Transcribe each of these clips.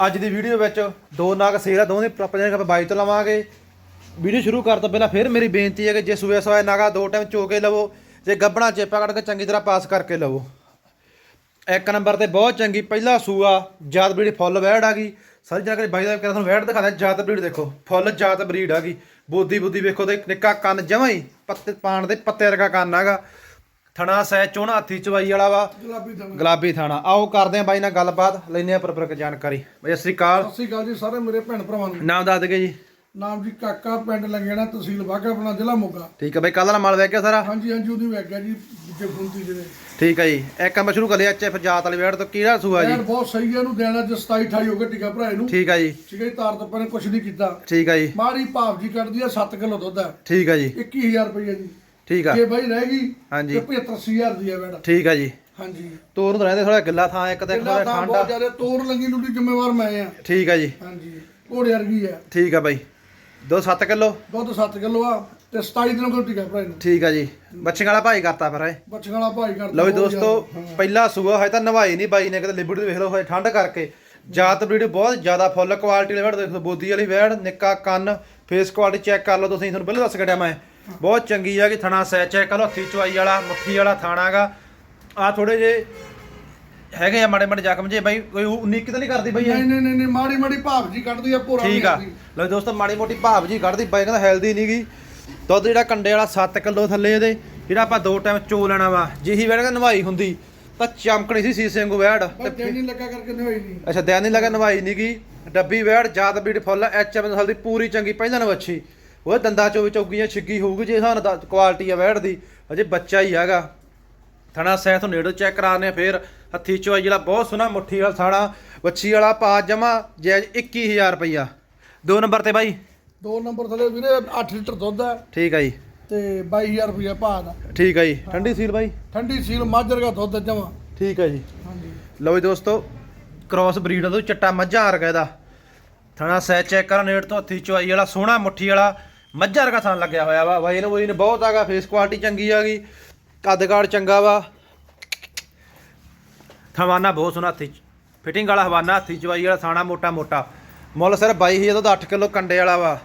ਅੱਜ ਦੀ ਵੀਡੀਓ ਵਿੱਚ ਦੋ ਨਾਗ ਸੇਲ ਆ ਦੋਵੇਂ ਆਪਾਂ ਬਾਈ ਤੋਂ ਲਵਾਂਗੇ। ਵੀਡੀਓ ਸ਼ੁਰੂ ਕਰਨ ਤੋਂ ਪਹਿਲਾਂ ਫਿਰ ਮੇਰੀ ਬੇਨਤੀ ਹੈ ਕਿ ਜੇ ਸੂਏ ਸਵਾਏ ਨਾਗਾ ਦੋ ਟਾਈਮ ਚੋ ਕੇ ਲਵੋ, ਜੇ ਗੱਬਣਾ ਚੇਪਾ ਕੱਢ ਕੇ ਚੰਗੀ ਤਰ੍ਹਾਂ ਪਾਸ ਕਰਕੇ ਲਵੋ। ਇੱਕ ਨੰਬਰ ਤੇ ਬਹੁਤ ਚੰਗੀ, ਪਹਿਲਾ ਸੂਆ ਜਾਤ ਬਰੀਡ ਫੁੱਲ ਵੈੜ ਆ ਗਈ। ਸਾਰੀ ਜਗ੍ਹਾ ਬਾਈ ਦਾ ਕਹਿੰਦਾ ਤੁਹਾਨੂੰ ਵੈੜ ਦਿਖਾਦਾ ਜਾਤ ਬਰੀਡ ਦੇਖੋ, ਫੁੱਲ ਜਾਤ ਬਰੀਡ ਆ ਗਈ। ਬੋਦੀ ਬੁੱਦੀ ਵੇਖੋ ਤੇ ਨਿੱਕਾ ਕੰਨ ਜਮਾਂ ਹੀ ਪੱਤੇ ਪਾਣ ਦੇ ਪੱਤੇ ਵਰਗਾ ਕੰਨ ਹੈਗਾ। ਥਣਾ ਸੈ ਚੋਣਾ ਹੱਥੀ ਚਵਾਈ ਵਾਲਾ ਵਾ। ਗੁਲਾਬੀ ਥਾਣਾ। ਗੁਲਾਬੀ ਥਾਣਾ। ਆਓ ਕਰਦੇ ਆ ਬਾਈ ਨਾਲ ਗੱਲਬਾਤ। ਲੈਨੇ ਆ ਪਰਪਰਕ ਜਾਣਕਾਰੀ। ਬਈ ਸਤਿ ਸ੍ਰੀ ਅਕਾਲ। ਸਤਿ ਸ਼੍ਰੀ ਅਕਾਲ ਜੀ ਸਾਰੇ ਮੇਰੇ ਭੈਣ ਭਰਾਵਾਂ ਨੂੰ। ਨਾਮ ਦੱਸ ਦਗੇ ਜੀ। ਨਾਮ ਜੀ ਕਾਕਾ ਪਿੰਡ ਲੰਗੇਣਾ ਤਹਿਸੀਲ ਬਾਘਾ ਆਪਣਾ ਜ਼ਿਲ੍ਹਾ ਮੋਗਾ। ਠੀਕ ਹੈ ਬਈ ਕੱਲ ਵਾਲਾ ਮਾਲ ਗਿਆ ਸਾਰਾ? ਹਾਂਜੀ ਹਾਂਜੀ ਉਹਦੀ ਗਿਆ ਜੀ ਜੇ ਫੁੰਤੀ ਜਿਹੜੇ। ਠੀਕ ਹੈ ਜੀ। ਇੱਕ ਕੰਮ ਸ਼ੁਰੂ ਕਰ ਲਿਆ ਐਚਐਫ ਜਾਤ ਵਾਲੀ ਵੇੜ ਤੋਂ ਕਿਹੜਾ ਸੂਆ ਜੀ। ਯਾਰ ਬਹੁਤ ਸਹੀ ਹੈ ਇਹਨੂੰ ਦੇਣਾ ਜੇ 27 28 ਹੋ ਗਏ ਟਿਕਾ ਭਰਾ ਇਹਨੂੰ। ਠੀਕ ਹੈ ਜੀ। ਠੀਕ ਹੈ ਜੀ, ਤਾਰ ਤੋਂ ਪਹਿਲਾਂ ਕੁਝ ਨਹੀਂ ਕੀਤਾ। ਠੀਕ ਹੈ ਜੀ। ਮਾੜੀ ਭਾਵ ਜੀ ਕੱਢਦੀ ਆ 7 ਕਿਲੋ ਦੁੱਧ ਹੈ। ਠੀਕ ਹੈ ਜੀ। 21000 ਰੁਪਏ ਜੀ। ਠੀਕ ਆ। ਜੇ ਬਾਈ ਰਹਿ ਗਈ ਹਾਂਜੀ। ਤੇ 75000 ਦੀ ਹੈ ਬੈਡ। ਠੀਕ ਹੈ ਜੀ। ਹਾਂਜੀ। ਤੋਰ ਨੂੰ ਰਹਿੰਦੇ ਥੋੜਾ ਗਿੱਲਾ ਥਾਂ ਇੱਕ ਤੇ ਥੋੜਾ ਤਾਂ ਠੰਡਾ। ਬਹੁਤ ਜ਼ਿਆਦਾ ਤੋਰ ਲੱਗੀ ਲੁੱਡੀ ਜ਼ਿੰਮੇਵਾਰ ਮੈਂ ਆ। ਠੀਕ ਹੈ ਜੀ। ਹਾਂਜੀ ਘੋੜੇ ਵਰਗੀ ਹੈ ਠੀਕ ਆ ਬਾਈ। ਦੋ 7 ਕਿਲੋ? ਦੁੱਧ 7 ਕਿਲੋ ਆ ਤੇ 27 ਦਿਨ ਕੋਲ ਟਿਕਾ ਭਰਾ ਇਹਨੂੰ। ਠੀਕ ਆ ਜੀ। ਬੱਚਿਆਂ ਵਾਲਾ ਭਾਈ ਕਰਤਾ ਫਿਰ ਇਹ। ਬੱਚਿਆਂ ਵਾਲਾ ਭਾਈ ਕਰਦਾ ਲਓ ਜੀ ਦੋਸਤੋ। ਪਹਿਲਾ ਸੂਆ ਹੋਇਆ ਤਾਂ ਨਵਾਈ ਨਹੀਂ ਬਾਈ ਨੇ ਕਿਤੇ ਲਿਬੜ ਦੇ ਵੇਖ ਲਓ ਹੋਏ ਠੰਡ ਕਰਕੇ। ਜਾਤ ਬਰੀਡ ਬਹੁਤ ਜ਼ਿਆਦਾ ਫੁੱਲ ਕੁਆਲਿਟੀ ਵਾਲੀ ਵੜ ਦੇਖੋ ਬੋਦੀ ਵਾਲੀ ਵੈੜ ਨਿੱਕਾ ਕੰਨ ਫੇਸ ਕੁਆਲਿਟੀ ਚੈੱਕ ਕਰ ਲਓ ਤੁਸੀਂ ਤੁਹਾਨੂੰ ਪਹਿਲਾਂ ਦੱਸ ਕੱਢਿਆ ਮੈਂ। ਬਹੁਤ ਚੰਗੀ ਆ ਕਿ ਥਣਾ ਸੈ ਚੈੱਕ ਕਰ ਲਓ ਹੱਥੀ ਚਵਾਈ ਵਾਲਾ ਮੁੱਠੀ ਵਾਲਾ ਥਾਣਾਗਾ ਆ ਥੋੜੇ ਜੇ ਹੈਗੇ ਆ ਮਾੜੇ ਮਾੜੇ ਜ਼ਖਮ ਜੇ ਬਾਈ ਕੋਈ ਉਨੀਕ ਤਾਂ ਨਹੀਂ ਕਰਦੀ ਬਾਈ ਇਹ? ਨਹੀਂ ਨਹੀਂ ਨਹੀਂ ਨਹੀਂ, ਮਾੜੀ ਮਾੜੀ ਭਾਵ ਜੀ ਕੱਢਦੀ ਆ ਭੋਰਾ ਠੀਕ ਆ। ਲਓ ਦੋਸਤੋ ਮਾੜੀ ਮੋਟੀ ਭਾਵ ਜੀ ਕੱਢਦੀ ਬਾਈ ਕਹਿੰਦਾ ਹੈਲਦੀ ਨਹੀਂਗੀ ਦੁੱਧ ਜਿਹੜਾ ਕੰਡੇ ਵਾਲਾ 7 ਕਿਲੋ ਥੱਲੇ ਇਹਦੇ ਜਿਹੜਾ ਆਪਾਂ ਦੋ ਟਾਈਮ ਚੋ ਲੈਣਾ ਵਾ ਜਿਹੀ ਵੈੜ ਨਵਾਈ ਹੁੰਦੀ ਤਾਂ ਚਮਕਣੀ ਸੀ ਸੀਸੇ ਵਾਂਗੂ ਵੈੜ। ਤੇ ਨਹੀਂ ਲੱਗਾ ਕਰਕੇ ਨਹੀਂ ਹੋਈ ਨਹੀਂ। ਅੱਛਾ ਦਿਨ ਨਹੀਂ ਲੱਗਾ ਨਵਾਈ ਨਹੀਂਗੀ ਡੱਬੀ ਵੈੜ ਜਾਤ ਬੀੜ ਫੁੱਲ ਐਚ ਐਮ ਹਲਦੀ ਪੂਰੀ ਚੰਗੀ ਪਹਿਲਾਂ ਅੱਛੀ। ਉਹ ਦੰਦਾਂ ਚੋਂ ਵੀ ਚੌਗੀਆਂ ਛਿੱਗੀ ਹੋਊਗੀ ਜੇ ਸਾਨੂੰ ਦਾ ਕੁਆਲਿਟੀ ਆ ਵੈੜ ਦੀ। ਅਜੇ ਬੱਚਾ ਹੀ ਹੈਗਾ। ਥਣਾ ਸਹਿ ਤੋਂ ਨੇੜੋਂ ਚੈੱਕ ਕਰਾਣੇ ਫਿਰ ਹੱਥੀ ਚੋਈ ਜਿਹੜਾ ਬਹੁਤ ਸੋਹਣਾ ਮੁੱਠੀ ਵਾਲਾ ਥਾਣਾ ਵੱਛੀ ਵਾਲਾ ਪਾ ਜਮਾ ਜੈਜ 21000 ਰੁਪਈਆ। ਦੋ ਨੰਬਰ ਤੇ ਬਾਈ। ਦੋ ਨੰਬਰ ਥਲੇ ਵੀਰੇ 8 ਲੀਟਰ ਦੁੱਧ ਹੈ। ਠੀਕ ਆ ਜੀ। ਤੇ 22000 ਰੁਪਏ ਭਾਅ ਦਾ। ਠੀਕ ਆ ਜੀ। ਠੰਡੀ ਸੀਲ ਬਾਈ। ਠੰਡੀ ਸੀਲ ਮਾਝਰ ਦਾ ਦੁੱਧ ਜਮਾ। ਠੀਕ ਆ ਜੀ। ਹਾਂਜੀ। ਲਓ ਜੀ ਦੋਸਤੋ ਕ੍ਰਾਸ ਬਰੀਡ ਦਾ ਚੱਟਾ ਮੱਝਾਂ ਵਰਗਾ ਇਹਦਾ। ਥਣਾ ਸੈ ਚੈੱਕ ਕਰ ਨੇੜ ਤੋਂ ਹੱਥੀ ਚਵਾਈ ਵਾਲਾ ਸੋਹਣਾ ਮੁੱਠੀ ਵਾਲਾ। ਮੱਝਾਂ ਵਰਗਾ ਥਣ ਲੱਗਿਆ ਹੋਇਆ ਵਾ। ਬਾਈ ਨੇ ਬਈ ਨੇ ਬਹੁਤ ਆਗਾ ਫੇਸ ਕੁਆਲਿਟੀ ਚੰਗੀ ਆ ਗਈ। ਕੱਦ ਕਾੜ ਚੰਗਾ ਵਾ। ਹਵਾਨਾ ਬਹੁਤ ਸੋਹਣਾ ਹੱਥੀ ਫਿਟਿੰਗ ਵਾਲਾ ਹਵਾਨਾ ਹੱਥੀ ਚਵਾਈ ਵਾਲਾ ਥਾਣਾ ਮੋਟਾ ਮੋਟਾ ਮੁੱਲ ਸਿਰ 22000 ਦਾ 8 ਕਿਲੋ ਕੰਡੇ ਵਾਲਾ ਵਾ।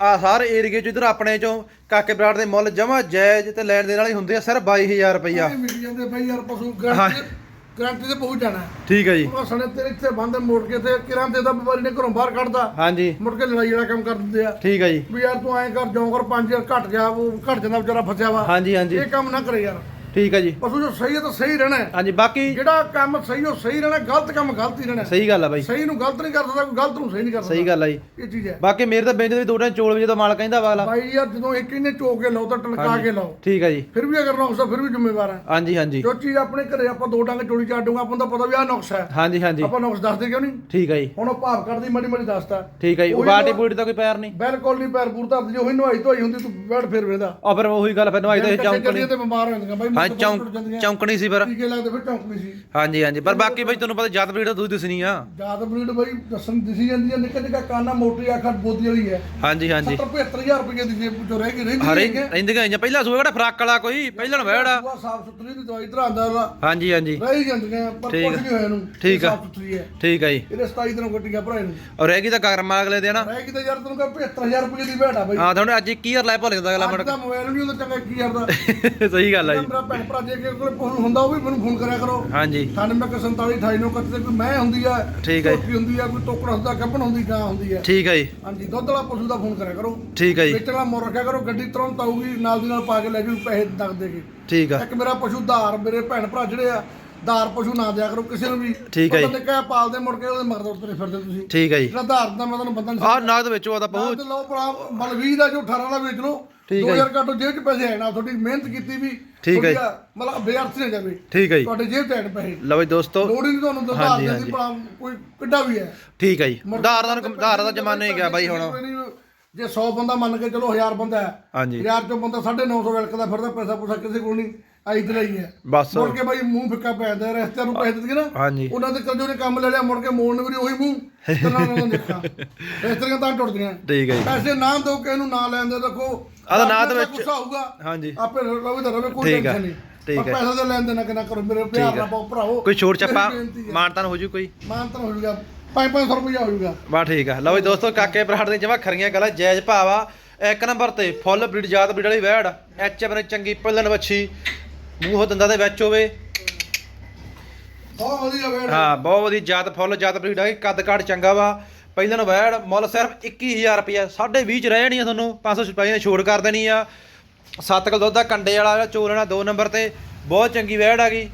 ਆ ਸਾਰੇ ਏਰੀਏ ਚ ਇਧਰ ਆਪਣੇ ਚੋਂ ਕਾਕੇ ਬਰਾੜ ਦੇ ਮੁੱਲ ਜਮਾ ਜਾਇਜ਼ ਤੇ ਲੈਣ ਦੇਣ ਵਾਲੇ ਹੁੰਦੇ ਆ ਸਿਰ 22000 ਰੁਪਈਆ। ਵਿਕ ਜਾਂਦੇ ਬਈ ਯਾਰ ਪਸ਼ੂ ਹਾਂ। ਗਰੰਟੀ ਤੇ ਪਹੁੰਚ ਜਾਣਾ ਹੈ। ਠੀਕ ਹੈ ਜੀ। ਉਹ ਸਣੇ ਤੇਰੇ ਇੱਥੇ ਬੰਦ ਮੋੜ ਕੇ ਤੇ ਕਿਰਾਂ ਤੇ ਦਾ ਵਪਾਰੀ ਨੇ ਘਰੋਂ ਬਾਹਰ ਕੱਢਦਾ ਹਾਂਜੀ। ਮੁੜ ਕੇ ਲੜਾਈ ਵਾਲਾ ਕੰਮ ਕਰ ਦਿੰਦੇ ਆ। ਠੀਕ ਹੈ ਜੀ। ਵੀ ਯਾਰ ਤੂੰ ਐਂ ਕਰ ਜੋਂ ਕਰ 5000 ਘਟ ਗਿਆ ਉਹ ਘਟ ਜਾਂਦਾ ਵਿਚਾਰਾ ਫਸਿਆ ਵਾ। ਹਾਂਜੀ ਹਾਂਜੀ। ਇਹ ਕੰਮ ਨਾ ਕਰੇ ਯਾਰ। ਠੀਕ ਹੈ ਜੀ। ਪਸ਼ੂ ਜੋ ਸਹੀ ਹੈ ਤਾਂ ਸਹੀ ਰਹਿਣਾ ਹੈ। ਹਾਂਜੀ ਬਾਕੀ ਜਿਹੜਾ ਕੰਮ ਸਹੀ ਉਹ ਸਹੀ ਰਹਿਣਾ ਗਲਤ ਕੰਮ ਗਲਤ ਹੀ ਰਹਿਣਾ ਸਹੀ ਗੱਲ ਆ ਬਾਈ। ਸਹੀ ਨੂੰ ਗਲਤ ਨਹੀਂ ਕਰ ਸਕਦਾ ਕੋਈ ਗਲਤ ਨੂੰ ਸਹੀ ਨਹੀਂ ਕਰ ਸਕਦਾ। ਸਹੀ ਗੱਲ ਆ ਜੀ। ਇਹ ਚੀਜ਼ ਹੈ। ਬਾਕੀ ਮੇਰੇ ਤਾਂ ਬੈਂਚ ਦੇ ਵੀ ਦੋ ਚੋਲ ਵੀ ਜਦੋਂ ਮਾਲ ਕਹਿੰਦਾ ਵਾ ਅਗਲਾ। ਭਾਈ ਯਾਰ ਜਦੋਂ ਇੱਕ ਇਹਨੇ ਚੋ ਕੇ ਲਾਓ ਤਾਂ ਟਲਕਾ ਕੇ ਲਾਓ। ਠੀਕ ਹੈ ਜੀ। ਫਿਰ ਵੀ ਅਗਰ ਨੁਕਸਾ ਫਿਰ ਵੀ ਜ਼ਿੰਮੇਵਾਰ ਹੈ ਹਾਂਜੀ ਹਾਂਜੀ। ਜੋ ਚੀਜ਼ ਆਪਣੇ ਘਰੇ ਆਪਾਂ ਦੋ ਡੰਗ ਚੋੜੀ ਚਾਰ ਡੂੰਗਾ ਆਪਾਂ ਨੂੰ ਤਾਂ ਪਤਾ ਵੀ ਆਹ ਨੁਕਸ ਹੈ ਹਾਂਜੀ ਹਾਂਜੀ। ਆਪਾਂ ਨੁਕਸ ਦੱਸਦੇ ਕਿਉਂ ਨਹੀਂ? ਠੀਕ ਹੈ ਜੀ। ਹੁਣ ਉਹ ਭਾਵ ਕੱਢਦੀ ਮਾੜੀ ਮਾੜੀ ਦੱਸਦਾ ਠੀਕ ਹੈ ਜੀ। ਉਹ ਉਹੀ ਬਾਟੀ ਦਾ ਕੋਈ ਪੈਰ ਨਹੀਂ। ਬਿਲਕੁਲ ਨਹੀਂ ਪੈਰ ਪੂਰ ਧਰਦੀ। ਜੋ ਹੀ ਨਵਾਈ ਧੋਈ ਹੁੰਦੀ ਤੂੰ ਬੈਠ ਫਿਰ ਵੇਂਦਾ ਆ ਫਿਰ ਉਹੀ ਗੱਲ ਫਿਰ ਨਵਾਈ ਤੇ ਚੌਂਕਣੀ ਤੇ ਬਿਮਾਰ ਹੋ ਜਾਂਦੀਆਂ ਬਾਈ ਹਾਂ ਚੌਂਕ ਚੌਂਕਣੀ ਸੀ ਫਿਰ। ਟੀਕੇ ਲੱਗਦੇ ਫਿਰ ਚੌਂਕਣੀ ਸੀ। ਹਾਂਜੀ ਹਾਂਜੀ। ਪਰ ਬਾਕੀ ਬਈ ਤੁਹਾਨੂੰ ਪਤਾ ਜਦ ਵੀਡੀਓ ਦੂਜੀ ਦਿਸਣੀ ਆ। ਜਾਤ ਬਰੀਡ ਬਾਈ ਦੱਸਣ ਦਿਸੀ ਜਾਂਦੀ ਹੈ ਨਿੱਕਾ ਨਿੱਕਾ ਕਾਨਾ ਮੋਟੀ ਅੱਖ ਬੋਦੀ ਵਾਲੀ ਹੈ ਹਾਂਜੀ ਹਾਂਜੀ। 70 75000 ਰੁਪਏ ਦੀ ਜੇਬ ਚੋਂ ਰਹਿ ਗਈ ਰਹਿੰਦੀ ਹੈ ਰਹਿੰਦੀਆਂ ਆਈਆਂ ਪਹਿਲਾਂ ਸੂਆ ਕਿਹੜਾ ਫਰਾਕ ਵਾਲਾ ਕੋਈ? ਪਹਿਲਾਂ ਵਹਿੜਾ ਸਾਫ਼ ਸੁਥਰੀ ਦੀ ਦਵਾਈ ਧਰਾਂਦਾ ਵਾ ਹਾਂਜੀ ਹਾਂਜੀ। ਰਹਿ ਜਾਂਦੀਆਂ ਪਰ ਕੁਝ ਨਹੀਂ ਹੋਇਆ ਇਹਨੂੰ। ਠੀਕ ਆ। ਸਾਫ਼ ਸੁਥਰੀ ਹੈ ਠੀਕ ਹੈ ਜੀ। ਇਹਦੇ 27 ਦਿਨੋਂ ਕੱਟੀਆਂ ਭਰਾ ਇਹਨੂੰ। ਔਰ ਰਹਿ ਗਈ ਤਾਂ ਕਰਮਾ ਅਗਲੇ ਦਿਨ। ਰਹਿ ਗਈ ਤਾਂ ਯਾਰ ਤੈਨੂੰ ਕਹ 75000 ਰੁਪਏ ਦੀ ਭੇਟਾ ਬਾਈ। ਹਾਂ ਤੁਹਾਨੂੰ ਅੱਜ 21000 ਲੈ ਭੁੱਲ ਜਾਂਦਾ ਅਗਲਾ ਅੱਜ ਦਾ ਮੋਬਾਈਲ ਨਹੀਂ ਹੁੰਦਾ ਚੰਗਾ ਕੀ ਕਰਦਾ ਸਹੀ ਗੱਲ ਆ ਜੀ। ਭੈਣ ਭਰਾ ਜੇ ਕਿਸੇ ਕੋਲ ਫੋਨ ਹੁੰਦਾ ਉਹ ਵੀ ਮੈਨੂੰ ਫੋਨ ਕਰਿਆ ਕਰੋ। ਹਾਂਜੀ। 9847 28 ਕੱਤੇ ਕੋਈ ਮੈਂ ਹੁੰਦੀ ਆ ਠੀਕ ਹੈ ਜੀ। ਝੋਟੀ ਹੁੰਦੀ ਆ ਕੋਈ ਟੋਕਰਾ ਹੁੰਦਾ ਗੱਭਣ ਹੁੰਦੀ ਗਾਂ ਹੁੰਦੀ ਆ। ਠੀਕ ਹੈ ਜੀ। ਹਾਂਜੀ ਦੁੱਧ ਵਾਲਾ ਪਸ਼ੂ ਦਾ ਫੋਨ ਕਰਿਆ ਕਰੋ। ਠੀਕ ਹੈ ਜੀ। ਵੇਚਣ ਵਾਲਾ ਮੋਰ ਰੱਖਿਆ ਕਰੋ ਗੱਡੀ ਤੁਰੰਤ ਆਊਗੀ ਨਾਲ ਦੀ ਨਾਲ ਪਾ ਕੇ ਲੈ ਜੂ ਪੈਸੇ ਦਗ ਦੇ ਕੇ। ਠੀਕ ਆ। ਇੱਕ ਮੇਰਾ ਪਸ਼ੂ ਧਾਰ ਮੇਰੇ ਭੈਣ ਭਰਾ ਜਿਹੜੇ ਆ ਧਾਰ ਪਸ਼ੂ ਨਾ ਦਿਆ ਕਰੋ ਕਿਸੇ ਨੂੰ ਵੀ। ਠੀਕ ਹੈ ਜੀ। ਪਤਾ ਨਿੱਕਾ ਪਾਲਦੇ ਮੁੜ ਕੇ ਉਹਦੇ ਮਗਰ ਤੁਰੇ ਫਿਰਦੇ ਤੁਸੀਂ। ਠੀਕ ਹੈ ਜੀ। ਜਿਹੜਾ ਧਾਰ ਦਾ ਮੈਂ ਤੁਹਾਨੂੰ ਬੰਦਾ ਨਹੀਂ ਆਹ ਨਗਦ ਵਿੱਚ ਉਹਦਾ ਪਹੁੰਚ ਤੇ ਲਓ ਭਰਾ ਮਲ 20 ਦਾ ਜੋ 18 ਦਾ ਵੇਚ ਲਓ। ਠੀਕ ਹੈ 2000 ਕਾਟੋ ਜੇਬ 'ਚ ਪੈਸੇ ਆਣਾ ਤੁਹਾਡੀ ਮਿਹਨਤ ਕੀਤੀ ਵੀ ਠੀਕ ਹੈ ਜੀ। ਤੁਹਾਡੀ ਮਤਲਬ ਬੇਅਰਥ ਨਾ ਜਾਵੇ। ਠੀਕ ਹੈ ਜੀ। ਤੁਹਾਡੇ ਜੇਬ 'ਚ ਪੈਸੇ। ਲਓ ਜੀ ਦੋਸਤੋ। ਲੋੜ ਹੀ ਨਹੀਂ ਤੁਹਾਨੂੰ ਦਰਦਾਰ ਹਾਂਜੀ, ਹਾਂਜੀ। ਭਲਾ ਕੋਈ ਕਿੱਡਾ ਵੀ ਹੈ। ਠੀਕ ਹੈ ਜੀ। ਧਾਰ ਦਾ ਧਾਰ ਦਾ ਜ਼ਮਾਨਾ ਹੀ ਗਿਆ ਬਾਈ ਹੁਣ। ਜੇ 100 ਬੰਦਾ ਮੰਨ ਕੇ ਚਲੋ 1000 ਬੰਦਾ ਹੈ। ਹਾਂਜੀ। 1000 ਚੋਂ ਬੰਦਾ 950 ਵਿਲਕਦਾ ਫਿਰਦਾ ਪੈਸਾ ਪੂਸਾ ਕਿਸੇ ਕੋਲ ਨਹੀਂ। ਆਈ ਤੇ ਲਈ ਹੈ। ਬਸ। ਮੁੜ ਕੇ ਬਾਈ ਮੂੰਹ ਫਿੱਕਾ ਪੈ ਜਾਂਦਾ ਰਸਤਿਆਂ ਨੂੰ ਪੈਸੇ ਦਿੱਤੇ ਨਾ। ਹਾਂਜੀ। ਉਹਨਾਂ ਦੇ ਕਰਜੋ ਨੇ ਕੰਮ ਲੈ ਲਿਆ ਮੁੜ ਕੇ ਮੋੜਨ ਵੀ ਉਹੀ ਮੂੰਹ। ਤੇ ਨਾ ਉਹਨਾਂ ਦੇਖਾਂ ਇਸ ਤਰ੍ਹਾਂ ਤਾਂ ਟੁੱਟਦੀਆਂ। ਠੀਕ ਹੈ ਜੀ। ਪੈਸੇ ਨਾ ਦੋ ਕੇ ਇਹਨੂੰ ਨਾ ਲੈਣ ਦੇ ਦੇਖੋ। ਤਾਂ ਨਾ ਦੇ ਵਿੱਚ- ਗੁੱਸਾ ਹੋਊਗਾ। ਹਾਂਜੀ। ਆਪੇ ਰਵੇ ਤਾਂ ਰਵੇ ਕੋਈ ਹੈ, ਟੈਨਸ਼ਨ ਨਹੀਂ। ਠੀਕ ਹੈ। ਪੈਸਾ ਦੇ ਲੈਣ ਦੇਣਾ ਕਿਨਾ ਕਰੋ। ਮੇਰੇ ਪਿਆਰ ਨਾਲ ਪਾਓ ਭਰਾਓ ਕੋਈ ਛੋਟ ਚੱਪਾ? ਹੈ। ਮਾਨਤਾਨ ਹੋ ਜੂ ਕੋਈ? ਮਾਨ ਤਾਂ ਹੋ ਜਾਊਗਾ 5-500 ਰੁਪਇਆ ਹੋ ਜਾਊਗਾ ਬਾ ਠੀਕ ਆ ਲਓ ਜੀ ਦੋਸਤੋ ਕਾਕੇ ਬਰਾੜ ਦੇ ਜਮਾ ਖਰੀਆਂ ਗੱਲਾਂ। ਜਾਇਜ਼ ਭਾਵ ਆ ਇੱਕ ਨੰਬਰ ਤੇ ਫੁੱਲ ਬਰੀਡ ਜਾਤ ਬਰੀਡ ਵਾਲੀ ਵੈੜ। ਐਚ ਬਨੇ ਚੰਗੀ ਪੱਲਣ ਵੱਛੀ। ਮੂੰਹ ਦੰਦਾਂ ਦੇ ਵਿੱਚ ਹੋਵੇ। ਬਹੁਤ ਵਧੀਆ ਵੇੜ। ਹਾਂ ਬਹੁਤ ਵਧੀਆ ਜਾਤ ਫੁੱਲ ਜਾਤ ਬਰੀਡ ਆ ਕੱਦ ਕਾਠ ਚੰਗਾ ਵਾ। ਪਹਿਲਾਂ ਨੂੰ ਵੈੜ ਮੁੱਲ ਸਿਰਫ 21000 ਰੁਪਇਆ 20 ਚ ਰਹਿ ਜਾਣੀ ਆ ਤੁਹਾਨੂੰ 500 ਰੁਪਏ ਦੀ ਛੋੜ ਕਰ ਦੇਣੀ ਆ। 7 ਕਿਲੋ ਦੁੱਧ ਦਾ ਕੰਡੇ ਵਾਲਾ ਜਿਹੜਾ ਚੋਲਣਾ 2 ਨੰਬਰ ਤੇ ਬਹੁਤ ਚੰਗੀ ਵੈੜ ਆ ਗਈ।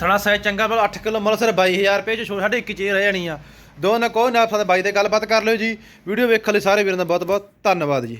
ਥਣਾ ਸਾਈਜ਼ ਚੰਗਾ ਮਤਲਬ 8 ਕਿਲੋ ਮੁੱਲ ਸਿਰਫ 22000 ਰੁਪਏ ਚ ਛੋੜ ਸਾਡੇ 21 ਚ ਹੀ ਰਹਿ ਜਾਣੀ ਆ। ਦੋ ਨਾ ਕੋਈ ਨਾ ਸਾਡੇ ਬਾਈ ਦੇ ਗੱਲਬਾਤ ਕਰ ਲਿਓ ਜੀ। ਵੀਡੀਓ ਵੇਖਣ ਲਈ ਸਾਰੇ ਵੀਰਾਂ ਦਾ ਬਹੁਤ ਬਹੁਤ ਧੰਨਵਾਦ ਜੀ।